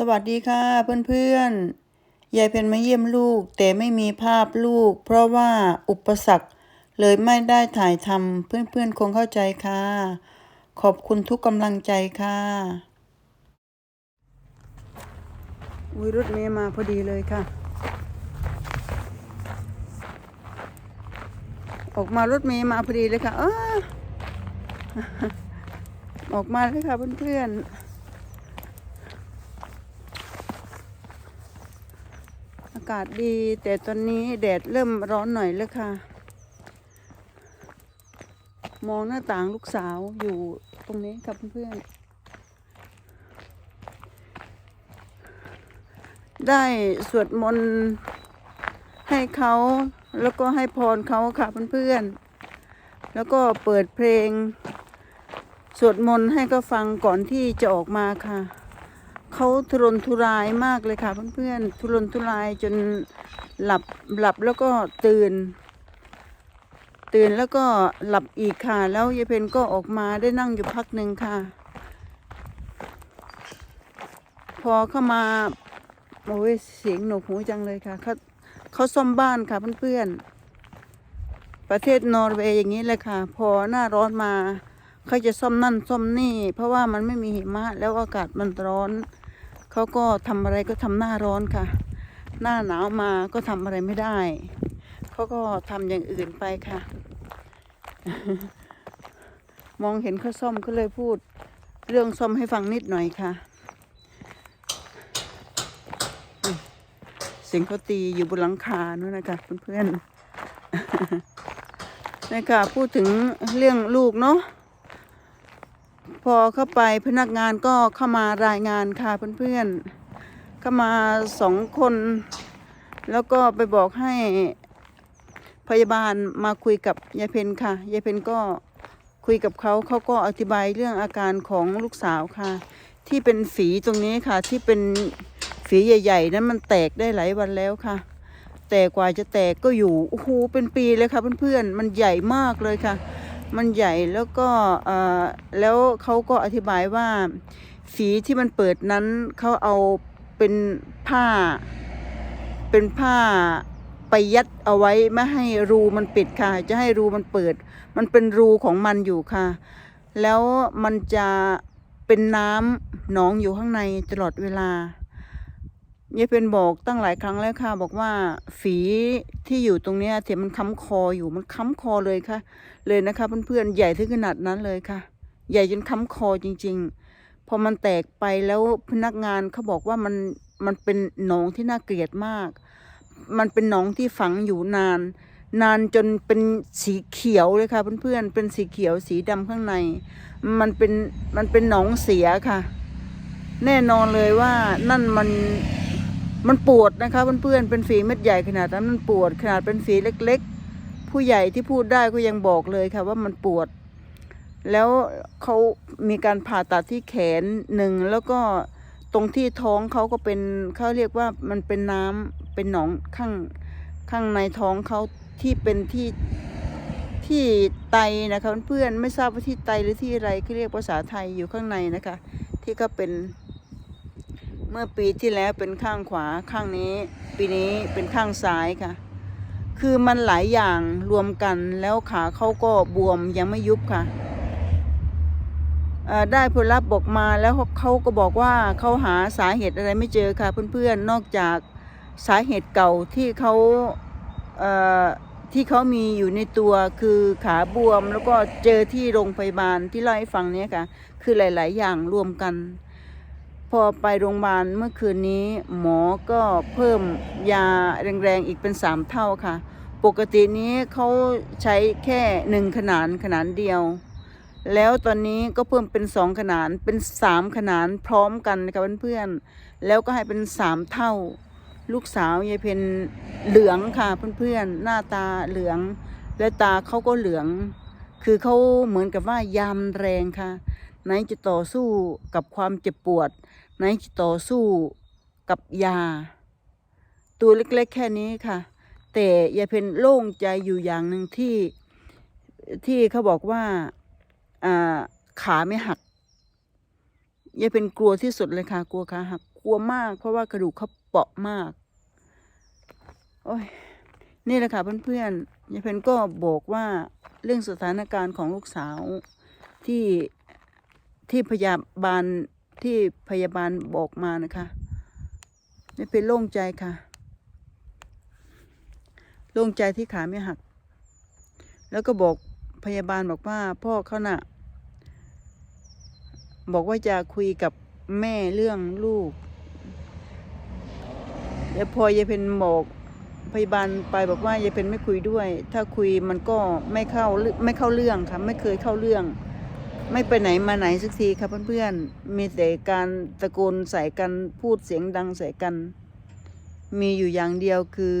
สวัสดีค่ะเพื่อนๆ ยายเพนมาเยี่ยมลูก แต่ไม่มีภาพลูก เพราะว่าอุปสรรคเลยไม่ได้ถ่ายทำเพื่อนๆ คงเข้าใจค่ะ ขอบคุณทุกกำลังใจค่ะอุ้ยรถเมย์มาพอดีเลยค่ะ ออกมารถเมย์มาพอดีเลยค่ะอ้าออกมาเลยค่ะเพื่อนๆากาศดี แต่ตอนนี้แดดเริ่มร้อนหน่อยแล้วค่ะ มองหน้าต่างลูกสาวอยู่ตรงนี้กับเพื่อนๆได้สวดมนต์ให้เขาแล้วก็ให้พรเขาค่ะเพื่อนๆ แล้วก็เปิดเพลง สวดมนต์ให้เขาฟังก่อนที่จะออกมาค่ะ เขาทุรนทุรายมากเลยค่ะเพื่อนๆทุรนทุรายจนหลับหลับแล้วก็ตื่น ตื่นแล้วก็หลับอีกค่ะ แล้วยายเพนก็ออกมาได้นั่งอยู่พักหนึ่งค่ะ พอเข้ามาโอ้ยเสียงหนวกหูจังเลยค่ะเขาเขาซ่อมบ้านค่ะเพื่อนๆประเทศนอร์เวย์อย่างนี้เลยค่ะ พอหน้าร้อนมาเขาจะซ่อมนั่นซ่อมนี่ เพราะว่ามันไม่มีหิมะแล้วอากาศมันร้อน เขาก็ทำอะไรก็ทำหน้าร้อนค่ะ หน้าหนาวมาก็ทำอะไรไม่ได้ เขาก็ทำอย่างอื่นไปค่ะ มองเห็นเขาซ่อมก็เลยพูด เรื่องซ่อมให้ฟังนิดหน่อยค่ะ เสียงเขาตีอยู่บนหลังคานู่นนะคะเพื่อนๆนี่ค่ะพูดถึงเรื่องลูกเนาะ พอเข้าไปพนักงานก็เข้ามารายงานค่ะเพื่อนๆเข้ามาสองคน แล้วก็ไปบอกให้พยาบาลมาคุยกับยายเพนค่ะยายเพนก็คุยกับเขาเขาก็อธิบายเรื่องอาการของลูกสาวค่ะ ที่เป็นฝีตรงนี้ค่ะที่เป็นฝีใหญ่ ๆ นั้นมันแตกได้หลายวันแล้วค่ะ แต่กว่าจะแตกก็อยู่โอ้โหเป็นปีเลยค่ะเพื่อนๆมันใหญ่มากเลยค่ะ มันใหญ่แล้วก็แล้วเขาก็อธิบายว่าฝีที่มันเปิดนั้นเขาเอาเป็นผ้า เป็นผ้าไปยัดเอาไว้ไม่ให้รูมันปิดค่ะ จะให้รูมันเปิด มันเป็นรูของมันอยู่ค่ะ แล้วมันจะเป็นน้ำหนองอยู่ข้างในตลอดเวลา ยายเป็นบอกตั้งหลายครั้งแล้วค่ะ บอกว่าฝีที่อยู่ตรงเนี้ยที่มันค้ำคออยู่มันค้ำคอเลยค่ะ เลยนะคะเพื่อนๆใหญ่ถึงขนาดนั้นเลยค่ะ ใหญ่จนค้ำคอจริง ๆ พอมันแตกไปแล้วพนักงานเขาบอกว่ามันมันเป็นหนองที่น่าเกลียดมาก มันเป็นหนองที่ฝังอยู่นาน นานจนเป็นสีเขียวเลยค่ะเพื่อนๆเป็นสีเขียวสีดำข้างใน มันเป็นมันเป็นหนองเสียค่ะ แน่นอนเลยว่านั่นมัน มันปวดนะคะเพื่อนๆเป็นฝีเม็ดใหญ่ขนาดนั้นมันปวด ขนาดเป็นฝีเล็ก ๆ ผู้ใหญ่ที่พูดได้ก็ยังบอกเลยค่ะว่ามันปวด แล้วเขามีการผ่าตัดที่แขนหนึ่งแล้วก็ตรงที่ท้องเขาก็เป็นเขาเรียกว่ามันเป็นน้ำเป็นหนองข้างข้างในท้องเขาที่เป็นที่ที่ไตนะคะเพื่อนๆไม่ทราบว่าที่ไตหรือที่อะไรที่เรียกภาษาไทยอยู่ข้างในนะคะ ที่ก็เป็น เมื่อปีที่แล้วเป็นข้างขวาข้างนี้ ปีนี้เป็นข้างซ้ายค่ะ คือมันหลายอย่างรวมกันแล้วขาเขาก็บวมยังไม่ยุบค่ะได้ผลลัพธ์บอกมาแล้วเขาก็บอกว่าเขาหาสาเหตุอะไรไม่เจอค่ะเพื่อนๆนอกจากสาเหตุเก่าที่เขาเที่เขามีอยู่ในตัวคือขาบวมแล้วก็เจอที่โรงพยาบาลที่เล่าให้ฟังเนี้ยค่ะ คือหลาย ๆ อย่างรวมกัน พอไปโรงพยาบาลเมื่อคืนนี้ หมอก็เพิ่มยาแรงๆอีกเป็นสามเท่าค่ะ ปกตินี้เขาใช้แค่หนึ่งขนานขนานเดียว แล้วตอนนี้ก็เพิ่มเป็นสองขนานเป็นสามขนานพร้อมกันนะคะเพื่อนๆแล้วก็ให้เป็นสามเท่า ลูกสาวยายเพนเหลืองค่ะเพื่อนๆหน้าตาเหลือง และตาเขาก็เหลือง คือเขาเหมือนกับว่ายามแรงค่ะ ไหนจะต่อสู้กับความเจ็บปวด ไหนจะต่อสู้กับยา ตัวเล็กๆแค่นี้ค่ะ แต่ยายเพนโล่งใจอยู่อย่างหนึ่งที่ที่เขาบอกว่าอ่าขาไม่หักยายเป็นกลัวที่สุดเลยค่ะ กลัวขาหักกลัวมาก เพราะว่ากระดูกเขาเปราะมากโอ้ยนี่แหละค่ะเพื่อนๆยายเพนก็บอกว่าเรื่องสถานการณ์ของลูกสาวที่ที่พยาบาล ที่พยาบาลบอกมานะคะยายเพนโล่งใจค่ะ โล่งใจที่ขาไม่หัก แล้วก็บอกพยาบาลบอกว่าพ่อเขาน่ะ บอกว่าจะคุยกับแม่เรื่องลูก แล้วพอยายเพนบอกพยาบาลไปบอกว่ายายเพนไม่คุยด้วย ถ้าคุยมันก็ไม่เข้าไม่เข้าเรื่องค่ะ ไม่เคยเข้าเรื่อง ไม่ไปไหนมาไหนสักทีค่ะเพื่อนๆ มีแต่การตะโกนใส่กันพูดเสียงดังใส่กัน มีอยู่อย่างเดียวคือ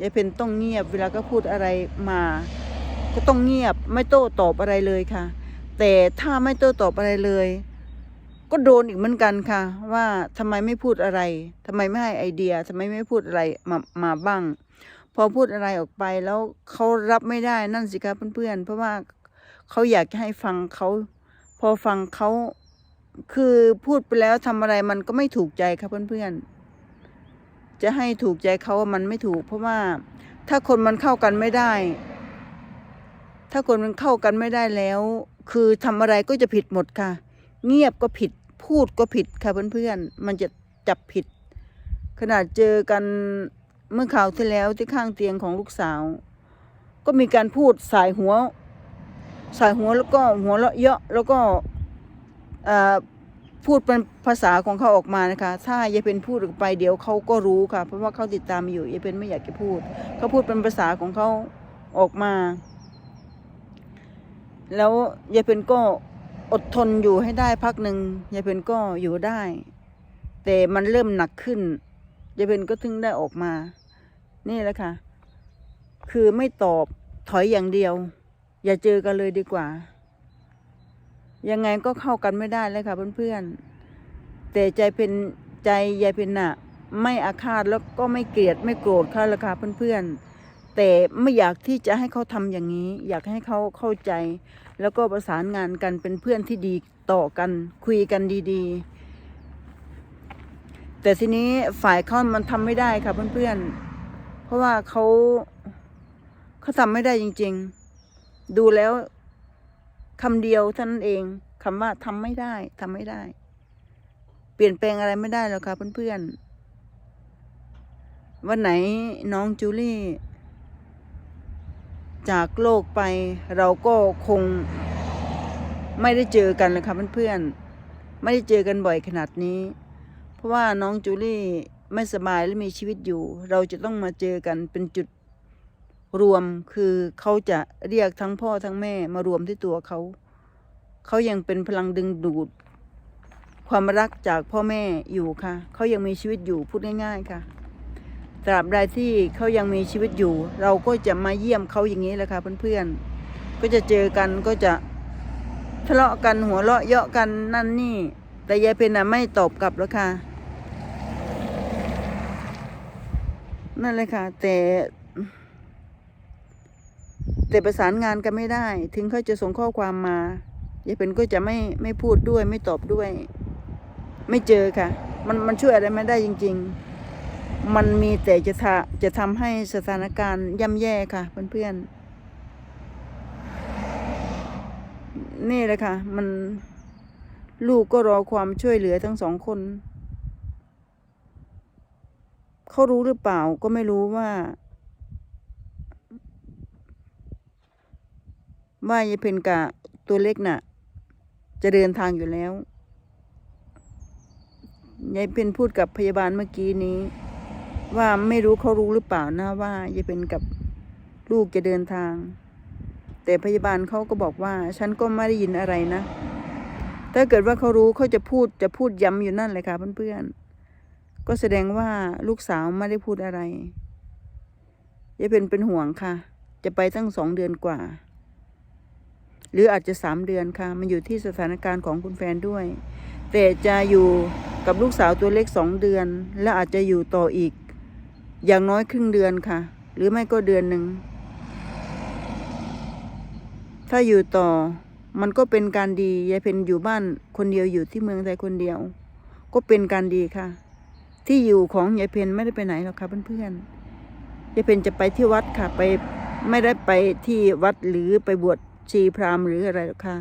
ยายเพนต้องเงียบเวลาก็พูดอะไรมา ก็ต้องเงียบไม่โต้ตอบอะไรเลยค่ะ แต่ถ้าไม่โต้ตอบอะไรเลย ก็โดนอีกเหมือนกันค่ะ ว่าทำไมไม่พูดอะไรทำไมไม่ให้ไอเดียทำไมไม่พูดอะไรมามาบ้าง พอพูดอะไรออกไปแล้วเขารับไม่ได้นั่นสิคะเพื่อนๆเพราะว่า เขาอยากให้ฟังเขาพอฟังเขาคือพูดไปแล้วทำอะไรมันก็ไม่ถูกใจค่ะเพื่อนๆ จะให้ถูกใจเขามันไม่ถูก เพราะว่าถ้าคนมันเข้ากันไม่ได้ ถ้าคนมันเข้ากันไม่ได้แล้ว คือทำอะไรก็จะผิดหมดค่ะ เงียบก็ผิด พูดก็ผิดค่ะเพื่อนๆ มันจะจับผิด ขนาดเจอกันเมื่อข่าวที่แล้วที่ข้างเตียงของลูกสาว ก็มีการพูดสายหัว สายหัวแล้วก็หัวเราะเยาะแล้วก็พูดเป็นภาษาของเขาออกมานะคะ ถ้ายายเป็นพูดออกไปเดี๋ยวเขาก็รู้ค่ะ เพราะว่าเขาติดตามอยู่ยายเป็นไม่อยากจะพูด เขาพูดเป็นภาษาของเขาออกมา แล้วยายเป็นก็อดทนอยู่ให้ได้พักหนึ่งยายเป็นก็อยู่ได้ แต่มันเริ่มหนักขึ้นยายเป็นก็ถึงได้ออกมา นี่แหละค่ะ คือไม่ตอบถอยอย่างเดียว อย่าเจอกันเลยดีกว่า ยังไงก็เข้ากันไม่ได้เลยค่ะเพื่อนๆ แต่ใจเป็นใจยายเป็นน่ะ ไม่อาฆาตแล้วก็ไม่เกลียดไม่โกรธเขาละค่ะเพื่อนๆ แต่ไม่อยากที่จะให้เขาทำอย่างนี้ อยากให้เขาเข้าใจ แล้วก็ประสานงานกันเป็นเพื่อนที่ดีต่อกันคุยกันดีๆแต่ทีนี้ฝ่ายเขามันทำไม่ได้ค่ะเพื่อนๆ เพราะว่าเขาเขาทำไม่ได้จริง ๆ ดูแล้วคำเดียวเท่านั้นเองคำว่าทำไม่ได้ทำไม่ได้ เปลี่ยนแปลงอะไรไม่ได้แล้วค่ะเพื่อนๆ วันไหนน้องจูลี่ จากโลกไปเราก็คงไม่ได้เจอกันเลยค่ะเพื่อนๆ ไม่ได้เจอกันบ่อยขนาดนี้ เพราะว่าน้องจูลี่ไม่สบายและมีชีวิตอยู่ เราจะต้องมาเจอกันเป็นจุด รวมคือเขาจะเรียกทั้งพ่อทั้งแม่มารวมที่ตัวเขา เขายังเป็นพลังดึงดูด ความรักจากพ่อแม่อยู่ค่ะ เขายังมีชีวิตอยู่พูดง่ายๆค่ะ ตราบใดที่เขายังมีชีวิตอยู่ เราก็จะมาเยี่ยมเขาอย่างนี้แหละค่ะเพื่อนๆ ก็จะเจอกันก็จะทะเลาะกันหัวเราะเยาะกันนั่นนี่ แต่ยายเพนน่ะไม่ตอบกลับแล้วค่ะนั่นเลยค่ะ แต่ แต่ประสานงานกันไม่ได้ ถึงเขาจะส่งข้อความมายายเพนก็จะไม่ไม่พูดด้วย ไม่ตอบด้วย ไม่เจอค่ะ มันมันช่วยอะไรไม่ได้จริง ๆ มันมีแต่จะทะจะทำให้สถานการณ์ย่ำแย่ค่ะ เพื่อนๆนี่แหละค่ะ มันลูกก็รอความช่วยเหลือทั้งสองคนเขารู้หรือเปล่าก็ไม่รู้ว่า ว่ายายเพนกะตัวเล็กน่ะ จะเดินทางอยู่แล้วยายเพนพูดกับพยาบาลเมื่อกี้นี้ ว่าไม่รู้เขารู้หรือเปล่านะว่ายายเพนกับลูกจะเดินทาง แต่พยาบาลเขาก็บอกว่า ฉันก็ไม่ได้ยินอะไรนะ ถ้าเกิดว่าเขารู้เขาจะพูดจะพูดย้ำอยู่นั่นเลยค่ะเพื่อนๆก็แสดงว่าลูกสาวไม่ได้พูดอะไรยายเพนเป็นห่วงค่ะ จะไปตั้งสองเดือนกว่า หรืออาจจะสามเดือนค่ะ มันอยู่ที่สถานการณ์ของคุณแฟนด้วย แต่จะอยู่กับลูกสาวตัวเล็กสองเดือน และอาจจะอยู่ต่ออีก อย่างน้อยครึ่งเดือนค่ะ หรือไม่ก็เดือนหนึ่ง ถ้าอยู่ต่อมันก็เป็นการดียายเพนอยู่บ้านคนเดียวอยู่ที่เมืองไทยคนเดียว ก็เป็นการดีค่ะ ที่อยู่ของยายเพนไม่ได้ไปไหนหรอกค่ะเพื่อนๆยายเพนจะไปที่วัดค่ะไปไม่ได้ไปที่วัดหรือไปบวช ชีพราหมณ์หรืออะไรหรอกค่ะ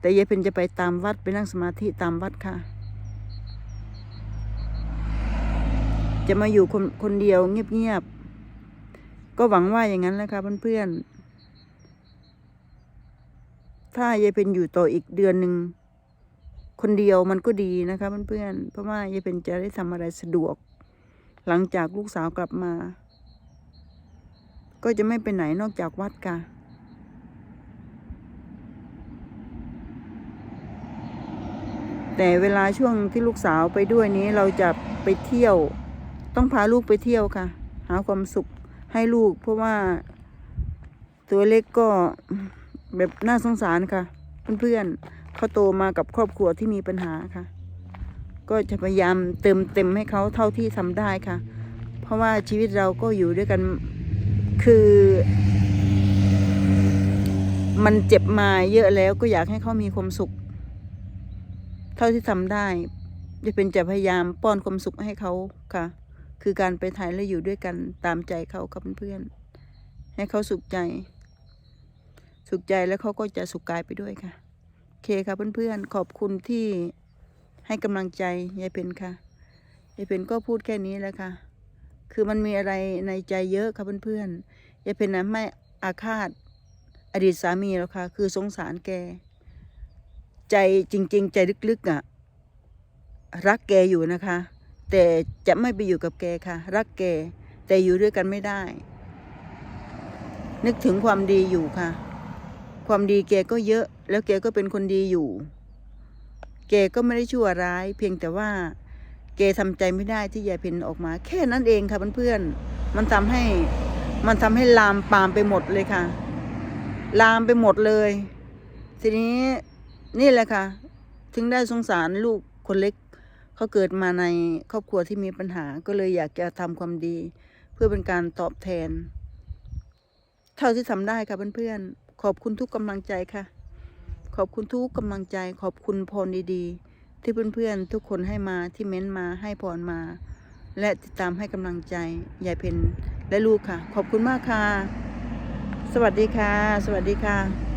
แต่ยายเพนจะไปตามวัดไปนั่งสมาธิตามวัดค่ะ จะมาอยู่คนคนเดียวเงียบๆก็หวังว่าอย่างนั้นแหละค่ะเพื่อนๆถ้ายายเป็นอยู่ต่ออีกเดือนหนึ่งคนเดียวมันก็ดีนะคะเพื่อนๆเพราะว่ายายเป็นจะได้ทำอะไรสะดวก หลังจากลูกสาวกลับมา ก็จะไม่ไปไหนนอกจากวัดค่ะ แต่เวลาช่วงที่ลูกสาวไปด้วยนี้เราจะไปเที่ยว ต้องพาลูกไปเที่ยวค่ะ หาความสุขให้ลูก เพราะว่าตัวเล็กก็แบบน่าสงสารค่ะ เพื่อนๆเขาโตมากับครอบครัวที่มีปัญหาค่ะ ก็จะพยายามเติมเต็มให้เขาเท่าที่ทำได้ค่ะ เพราะว่าชีวิตเราก็อยู่ด้วยกันคือ มันเจ็บมาเยอะแล้วก็อยากให้เขามีความสุข ท่าที่ทำได้ จะเป็นจะพยายามป้อนความสุขให้เขาค่ะ คือการไปถ่ายและอยู่ด้วยกันตามใจเขากับเพื่อน ให้เขาสุขใจ สุขใจแล้วเขาก็จะสุขกายไปด้วยค่ะโอเคค่ะเพื่อนๆขอบคุณที่ให้กำลังใจยายเพนค่ะยายเพนก็พูดแค่นี้แหล้วค่ะ คือมันมีอะไรในใจเยอะค่ะเพื่อนๆยายเพนนะไม่อาฆาตอดีตสามีแล้วค่ะ คือสงสารแก ใจจริง ๆ ใจลึกๆอะ รักแกอยู่นะคะ แต่จะไม่ไปอยู่กับแกค่ะ รักแก แต่อยู่ด้วยกันไม่ได้ นึกถึงความดีอยู่ค่ะ ความดีแกก็เยอะ แล้วแกก็เป็นคนดีอยู่ แกก็ไม่ได้ชั่วร้าย เพียงแต่ว่าแกทำใจไม่ได้ที่ยายเพนออกมา แค่นั้นเองค่ะเพื่อนๆมันทำให้มันทำให้ลามปามไปหมดเลยค่ะ ลามไปหมดเลย ทีนี้ นี่แหละค่ะ ถึงได้สงสารลูกคนเล็ก เขาเกิดมาในครอบครัวที่มีปัญหา ก็เลยอยากจะทำความดี เพื่อเป็นการตอบแทน เท่าที่ทำได้ค่ะเพื่อนๆ ขอบคุณทุกกำลังใจค่ะ ขอบคุณทุกกำลังใจ ขอบคุณพรดีๆ ที่เพื่อนๆ ทุกคนให้มาที่เม้นต์มาให้พรมา และติดตามให้กำลังใจยายเพนและลูกค่ะ ขอบคุณมากค่ะ สวัสดีค่ะ สวัสดีค่ะ